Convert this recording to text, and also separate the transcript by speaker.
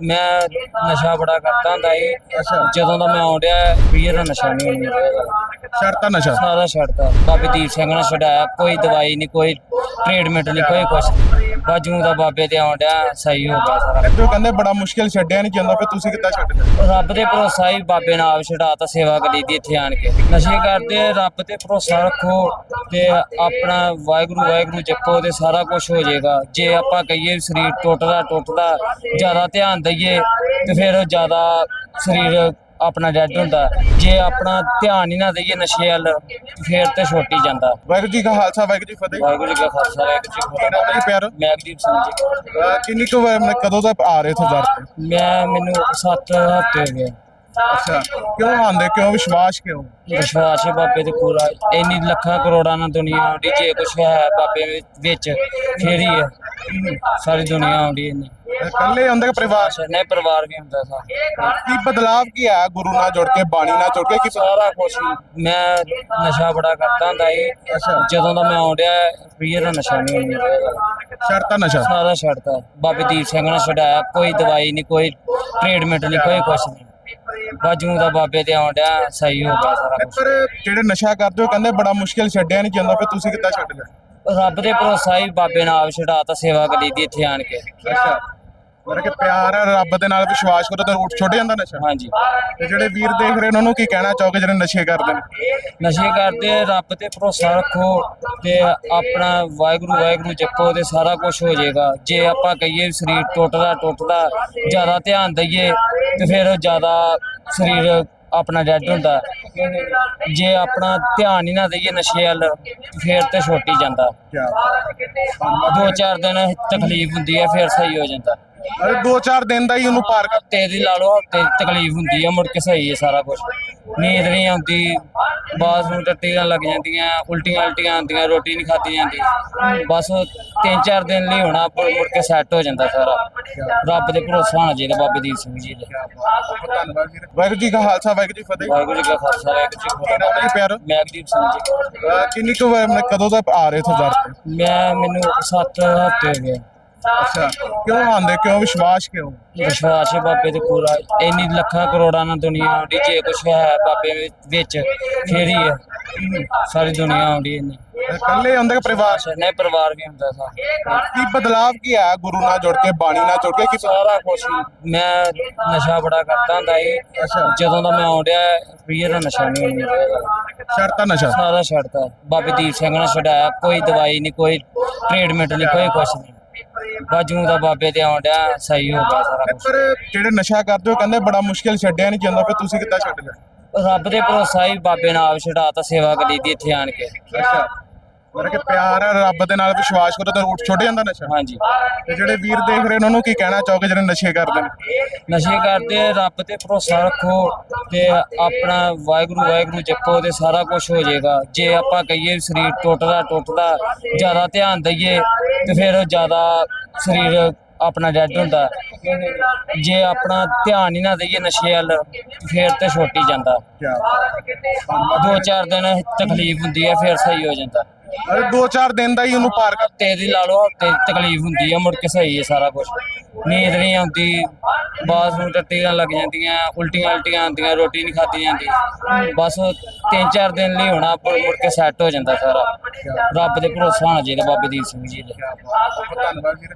Speaker 1: ਮੈਂ ਨਸ਼ਾ ਬੜਾ ਕਰਦਾ ਹੁੰਦਾ
Speaker 2: ਅੱਛਾ
Speaker 1: ਜਦੋਂ ਦਾ ਮੈਂ ਆਉਂਦਿਆ ਵੀਰ ਦਾ ਨਸ਼ਾ ਨਹੀਂ ਹੁੰਦਾ
Speaker 2: ਸ਼ਰਤਾ ਨਸ਼ਾ?
Speaker 1: ਸਾਰਾ ਛੱਡਤਾ। ਬਾਬੇ ਦੀਪ ਸਿੰਘ ਨੇ ਛਡਾਇਆ ਕੋਈ ਦਵਾਈ ਨਹੀਂ ਕੋਈ ਟ੍ਰੀਟਮੈਂਟ ਨਹੀਂ ਕੋਈ ਕੁਛ ਬਾਜੂ ਦਾ ਬਾਬੇ ਤੇ ਆਉਂਦਿਆ ਸਹੀ ਹੋ ਗਿਆ ਸਾਰਾ।
Speaker 2: ਉਹ ਕਹਿੰਦੇ ਬੜਾ ਮੁਸ਼ਕਿਲ ਛੱਡਿਆ ਨਹੀਂ ਜਾਂਦਾ ਫਿਰ ਤੁਸੀਂ ਕਿੱਦਾਂ ਛੱਡ ਦਿੱਤਾ
Speaker 1: ਰੱਬ ਦੇ ਭਰੋਸਾ ਹੀ ਬਾਬੇ ਨੇ ਆਪ ਛਡਾਤਾ ਸੇਵਾ ਕਰੀ ਦੀ ਇੱਥੇ ਆਣ ਕੇ। ਨਸ਼ੇ ਕਰਦੇ ਰੱਬ ਤੇ ਭਰੋਸਾ ਰੱਖੋ ਤੇ ਆਪਣਾ ਵਾਹਿਗੁਰੂ ਵਾਹਿਗੁਰੂ ਜਪੋ ਤੇ ਸਾਰਾ ਕੁਝ ਹੋ ਜਾਏਗਾ। ਜੇ ਆਪਾਂ ਕਹੀਏ ਸਰੀਰ ਟੁੱਟਦਾ ਟੁੱਟਦਾ ਜ਼ਿਆਦਾ ਧਿਆਨ ਦਈਏ ਤੇ ਫਿਰ ਜ਼ਿਆਦਾ ਸਰੀਰ ਆਪਣਾ ਡੈਡ ਹੁੰਦਾ। ਜੇ ਆਪਣਾ ਧਿਆਨ ਹੀ ਨਾ ਦਈਏ ਨਸ਼ੇ ਵੱਲ ਫਿਰ ਤੇ ਛੁੱਟ ਹੀ ਜਾਂਦਾ।
Speaker 2: ਵਾਹਿਗੁਰੂ ਜੀ ਕਾ ਖਾਲਸਾ ਵਾਹਿਗੁਰੂ ਜੀ ਕੀ ਫਤਿਹ।
Speaker 1: ਵਾਹਿਗੁਰੂ ਜੀ ਕਾ ਖਾਲਸਾ ਵਾਹਿਗੁਰੂ ਜੀ ਕੀ
Speaker 2: ਨਾਮ ਪਿਆਰ?
Speaker 1: ਸਿੰਘ ਜੀ।
Speaker 2: ਅਹ ਕਿੰਨੀ ਕੁ ਵਾਰ ਕਦੋਂ ਦਾ ਆ ਰਹੇ
Speaker 1: ਮੈਂ ਮੈਨੂੰ 7 ਹਫ਼ਤੇ ਹੋ ਗਏ।
Speaker 2: ਅੱਛਾ ਕਿਉਂ ਆਉਂਦੇ? ਕਿਉਂ? ਵਿਸ਼ਵਾਸ ਕਿਉਂ?
Speaker 1: ਵਿਸ਼ਵਾਸ ਹੈ ਬਾਬੇ ਤੇ ਪੂਰਾ। ਇੰਨੀ ਲੱਖਾਂ ਕਰੋੜਾਂ ਨਾਲ ਦੁਨੀਆ ਆਉਂਦੀ ਜੇ ਕੁਛ ਹੈ ਬਾਬੇ ਵਿੱਚ- ਵਿੱਚ ਫੇਰ ਹੀ ਹੈ। ਸਾਰੀ ਦੁਨੀਆ ਆਉਂਦੀ ਹੈ ਨਹੀਂ
Speaker 2: ਇਕੱਲੇ ਆਉਂਦੇ ਕਿ ਪਰਿਵਾਰ?
Speaker 1: ਨਹੀਂ ਪਰਿਵਾਰ ਵੀ ਹੁੰਦਾ ਸਾ।
Speaker 2: ਕੀ ਬਦਲਾਵ ਕੀ ਆਇਆ ਗੁਰੂ ਨਾਲ ਜੁੜ ਕੇ ਬਾਣੀ ਨਾਲ ਜੁੜ ਕੇ? ਕੀ
Speaker 1: ਸਾਰਾ ਹੀ। ਮੈਂ ਨਸ਼ਾ ਬੜਾ ਕਰਦਾ ਹੁੰਦਾ ਸੀ। ਜਦੋਂ ਦਾ ਮੈਂ ਆਉਂਦਿਆ ਵੀਰ ਦਾ ਨਸ਼ਾ ਨਹੀਂ ਹੁੰਦਾ
Speaker 2: ਸ਼ਰਤਾ ਨਸ਼ਾ?
Speaker 1: ਸਾਰਾ ਛੱਡਤਾ। ਬਾਬੇ ਦੀਪ ਸਿੰਘ ਨੇ ਛਡਾਇਆ। ਕੋਈ ਦਵਾਈ ਨਹੀਂ ਕੋਈ ਟ੍ਰੀਟਮੈਂਟ ਨਹੀਂ ਕੋਈ ਕੁਛ ਨਹੀਂ। ਬਾਜੂ ਦਾ ਬਾਬੇ ਤੇ ਆਉਂਦਿਆ ਸਹੀ ਹੋ ਗਿਆ ਸਾਰਾ ਕੁਛ।
Speaker 2: ਪਰ ਜਿਹੜੇ ਨਸ਼ਾ ਕਰਦੇ ਹੋ ਕਹਿੰਦੇ ਬੜਾ ਮੁਸ਼ਕਿਲ ਛੱਡਿਆ ਨਹੀਂ ਜਾਂਦਾ ਫਿਰ ਤੁਸੀਂ ਕਿੱਦਾਂ ਛੱਡ ਲਿਆ
Speaker 1: ਰੱਬ ਦੇ ਭਰੋਸਾ ਹੀ ਬਾਬੇ ਨੇ ਆਪ ਛਡਾਤਾ ਸੇਵਾ ਕਰੀ ਦੀ ਇੱਥੇ ਆਣ ਕੇ।
Speaker 2: ਅੱਛਾ। ਮਤਲਬ ਕਿ ਪਿਆਰ ਹੈ ਰੱਬ ਦੇ ਨਾਲ ਵਿਸ਼ਵਾਸ ਕਰੋ ਤਾਂ ਉੱਠ ਛੁੱਟ ਜਾਂਦਾ ਨਸ਼ਾ।
Speaker 1: ਹਾਂਜੀ।
Speaker 2: ਤੇ ਜਿਹੜੇ ਵੀਰ ਦੇਖ ਰਹੇ ਉਹਨਾਂ ਨੂੰ ਕੀ ਕਹਿਣਾ ਚਾਹੋਗੇ ਜਿਹੜੇ ਨਸ਼ੇ ਕਰਦੇ ਨੇ?
Speaker 1: ਨਸ਼ੇ ਕਰਦੇ ਰੱਬ ਤੇ ਭਰੋਸਾ ਰੱਖੋ ਤੇ ਆਪਣਾ ਵਾਹਿਗੁਰੂ ਵਾਹਿਗੁਰੂ ਜਪੋ ਤੇ ਸਾਰਾ ਕੁਝ ਹੋ ਜਾਏਗਾ। ਜੇ ਆਪਾਂ ਕਹੀਏ ਵੀ ਸਰੀਰ ਟੁੱਟਦਾ ਟੁੱਟਦਾ ਜ਼ਿਆਦਾ ਧਿਆਨ ਦਈਏ ਤੇ ਫਿਰ ਜ਼ਿਆਦਾ ਸਰੀਰ ਆਪਣਾ ਡੈਡ ਹੁੰਦਾ। ਜੇ ਆਪਣਾ ਧਿਆਨ ਹੀ ਨਾ ਦਈਏ ਨਸ਼ੇ ਵੱਲ ਫਿਰ ਤੇ ਛੁੱਟ ਹੀ ਜਾਂਦਾ। ਦੋ ਚਾਰ ਦਿਨ ਤਕਲੀਫ ਹੁੰਦੀ ਹੈ ਫਿਰ ਸਹੀ ਹੋ ਜਾਂਦਾ।
Speaker 2: ਅਰੇ ਦੋ ਚਾਰ ਦਿਨ ਦਾ ਹੀ ਉਹਨੂੰ ਪਾਰ ਕਰ
Speaker 1: ਹਫ਼ਤੇ ਦੀ ਲਾ ਲਓ ਹਫ਼ਤੇ ਦੀ ਤਕਲੀਫ ਹੁੰਦੀ ਹੈ ਮੁੜ ਕੇ ਸਹੀ ਹੈ ਸਾਰਾ ਕੁਝ ਨੀਂਦ ਨਹੀਂ ਆਉਂਦੀ ਬਾਸ ਨੂੰ ਟੱਟੀਆਂ ਲੱਗ ਜਾਂਦੀਆਂ ਉਲਟੀਆਂ ਉਲਟੀਆਂ ਆਉਂਦੀਆਂ ਰੋਟੀ ਨਹੀਂ ਖਾਦੀ ਜਾਂਦੀ। ਬਸ ਉਹ ਤਿੰਨ ਚਾਰ ਦਿਨ ਲਈ ਹੋਣਾ ਪਰ ਮੁੜ ਕੇ ਸੈੱਟ ਹੋ ਜਾਂਦਾ ਸਾਰਾ। ਰੱਬ ਦੇ ਭਰੋਸਾ ਹੋਣਾ ਚਾਹੀਦਾ ਬਾਬੇ ਦੀਪ ਸਿੰਘ ਜੀ ਦੇ।
Speaker 2: ਧੰਨਵਾਦ ਵੀਰ ਵਾਹਿਗੁਰੂ ਜੀ ਕਾ ਖਾਲਸਾ ਵਾਹਿਗੁਰੂ ਜੀ ਕੀ ਫਤਿਹ।
Speaker 1: ਵਾਹਿਗੁਰੂ ਜੀ ਕਾ ਖਾਲਸਾ ਵਾਹਿਗੁਰੂ ਜੀ ਕੀ
Speaker 2: ਕੀ ਨਾਮ ਹੈ ਜੀ ਪਿਆਰ?
Speaker 1: ਫਤਿਹ ਮੈਗਦੀਪ ਸਿੰਘ ਜੀ।
Speaker 2: ਅਹ ਕਿੰਨੀ ਕੁ ਵਾਰ ਮਤਲਬ ਕਦੋਂ ਦਾ ਆ ਰਹੇ ਇੱਥੇ ਦਰ ਤੇ
Speaker 1: ਮੈਂ ਮੈਨੂੰ 7 ਹਫ਼ਤੇ ਹੋ ਗਏ।
Speaker 2: ਅੱਛਾ ਕਿਉਂ ਆਉਂਦੇ ਕਿਉਂ ਵਿਸ਼ਵਾਸ ਕਿਉਂ?
Speaker 1: ਵਿਸ਼ਵਾਸ ਹੈ ਬਾਬੇ ਤੇ ਪੂਰਾ ਇੰਨੀ ਲੱਖਾਂ ਕਰੋੜਾਂ ਨਾਲ ਦੁਨੀਆ ਆਉਂਦੀ ਜੇ ਕੁਛ ਹੈ ਬਾਬੇ ਵਿੱਚ- ਵਿੱਚ ਫੇਰ ਹੀ। ਸਾਰੀ ਦੁਨੀਆ ਆਉਂਦੀ ਨਹੀਂ
Speaker 2: ਇਕੱਲੇ ਆਉਂਦੇ ਕਿ ਪਰਿਵਾਰ?
Speaker 1: ਨਹੀਂ ਪਰਿਵਾਰ ਵੀ ਹੁੰਦਾ ਸਾ
Speaker 2: ਕੀ ਬਦਲਾਵ ਕੀ ਆਇਆ ਗੁਰੂ ਨਾਲ ਜੁੜ ਕੇ ਬਾਣੀ ਨਾਲ ਜੁੜ ਕੇ ਕੀ
Speaker 1: ਸਾਰਾ ਕੁਛ ਹੀ। ਮੈਂ ਨਸ਼ਾ ਬੜਾ ਕਰਦਾ ਹੁੰਦਾ ਸੀ।
Speaker 2: ਅੱਛਾ।
Speaker 1: ਜਦੋਂ ਦਾ ਮੈਂ ਆਉਂਦਿਆ ਵੀਰ ਦਾ ਨਸ਼ਾ ਨਹੀਂ ਹੁੰਦਾ।
Speaker 2: ਸ਼ਰਤਾ ਨਸ਼ਾ?
Speaker 1: ਸਾਰਾ ਛੱਡਤਾ। ਬਾਬੇ ਦੀਪ ਸਿੰਘ ਨੇ ਛਡਾਇਆ ਕੋਈ ਦਵਾਈ ਨਹੀਂ ਕੋਈ ਟ੍ਰੀਟਮੈਂਟ ਨਹੀਂ ਕੋਈ ਕੁਛ ਨਹੀਂ। ਬਾਜੂ ਦਾ ਬਾਬੇ ਤੇ ਆਉਂਦਿਆ ਸਹੀ ਹੋ ਗਿਆ ਸਾਰਾ ਕੁਛ।
Speaker 2: ਪਰ ਜਿਹੜੇ ਨਸ਼ਾ ਕਰਦੇ ਹੋ ਕਹਿੰਦੇ ਬੜਾ ਮੁਸ਼ਕਿਲ ਛੱਡਿਆ ਨਹੀਂ ਜਾਂਦਾ ਫਿਰ ਤੁਸੀਂ ਕਿੱਦਾਂ ਛੱਡ ਲਿਆ
Speaker 1: ਰੱਬ ਦੇ ਭਰੋਸਾ ਹੀ ਬਾਬੇ ਨੇ ਆਪ ਛਡਾਤਾ ਸੇਵਾ ਕਰੀ ਦੀ ਇੱਥੇ ਆਣ ਕੇ।
Speaker 2: ਅੱਛਾ। ਮਤਲਬ ਕਿ ਪਿਆਰ ਹੈ ਰੱਬ ਦੇ ਨਾਲ ਵਿਸ਼ਵਾਸ ਕਰੋ ਤਾਂ ਉੱਠ ਛੁੱਟ ਜਾਂਦਾ ਨਸ਼ਾ।
Speaker 1: ਹਾਂਜੀ।
Speaker 2: ਤੇ ਜਿਹੜੇ ਵੀਰ ਦੇਖ ਰਹੇ ਉਹਨਾਂ ਨੂੰ ਕੀ ਕਹਿਣਾ ਚਾਹੋਗੇ ਜਿਹੜੇ ਨਸ਼ੇ ਕਰਦੇ ਨੇ?
Speaker 1: ਨਸ਼ੇ ਕਰਦੇ ਰੱਬ ਤੇ ਭਰੋਸਾ ਰੱਖੋ ਤੇ ਆਪਣਾ ਵਾਹਿਗੁਰੂ ਵਾਹਿਗੁਰੂ ਜਪੋ ਤੇ ਸਾਰਾ ਕੁਝ ਹੋ ਜਾਏਗਾ। ਜੇ ਆਪਾਂ ਕਹੀਏ ਸਰੀਰ ਟੁੱਟਦਾ ਟੁੱਟਦਾ ਜ਼ਿਆਦਾ ਧਿਆਨ ਦਈਏ ਤੇ ਫਿਰ ਜ਼ਿਆਦਾ ਸਰੀਰ ਆਪਣਾ ਡੈਡ ਹੁੰਦਾ। ਜੇ ਆਪਣਾ ਧਿਆਨ ਹੀ ਨਾ ਦਈਏ ਨਸ਼ੇ ਵੱਲ ਫਿਰ ਤੇ ਛੁੱਟ ਜਾਂਦਾ। ਦੋ ਚਾਰ ਦਿਨ ਤਕਲੀਫ ਹੁੰਦੀ ਹੈ ਫਿਰ ਸਹੀ ਹੋ ਜਾਂਦਾ।
Speaker 2: ਅਰੇ ਦੋ ਚਾਰ ਦਿਨ ਦਾ ਹੀ ਉਹਨੂੰ ਪਾਰ ਕਰ
Speaker 1: ਹਫ਼ਤੇ ਦੀ ਲਾ ਲਓ ਹਫ਼ਤੇ ਦੀ ਤਕਲੀਫ ਹੁੰਦੀ ਹੈ ਮੁੜ ਕੇ ਸਹੀ ਹੈ ਸਾਰਾ ਕੁਝ ਨੀਂਦ ਨਹੀਂ ਆਉਂਦੀ ਬਾਸ ਨੂੰ ਟੱਟੀਆਂ ਲੱਗ ਜਾਂਦੀਆਂ ਉਲਟੀਆਂ ਉਲਟੀਆਂ ਆਉਂਦੀਆਂ ਰੋਟੀ ਨਹੀਂ ਖਾਦੀ ਜਾਂਦੀ। ਬਸ ਉਹ ਤਿੰਨ ਚਾਰ ਦਿਨ ਲਈ ਹੋਣਾ ਪਰ ਮੁੜ ਕੇ ਸੈੱਟ ਹੋ ਜਾਂਦਾ ਸਾਰਾ। ਰੱਬ ਦੇ ਭਰੋਸਾ ਹੋਣਾ ਚਾਹੀਦਾ ਬਾਬੇ ਦੀਪ ਸਿੰਘ ਜੀ ਦੇ।
Speaker 2: ਧੰਨਵਾਦ ਵੀਰ।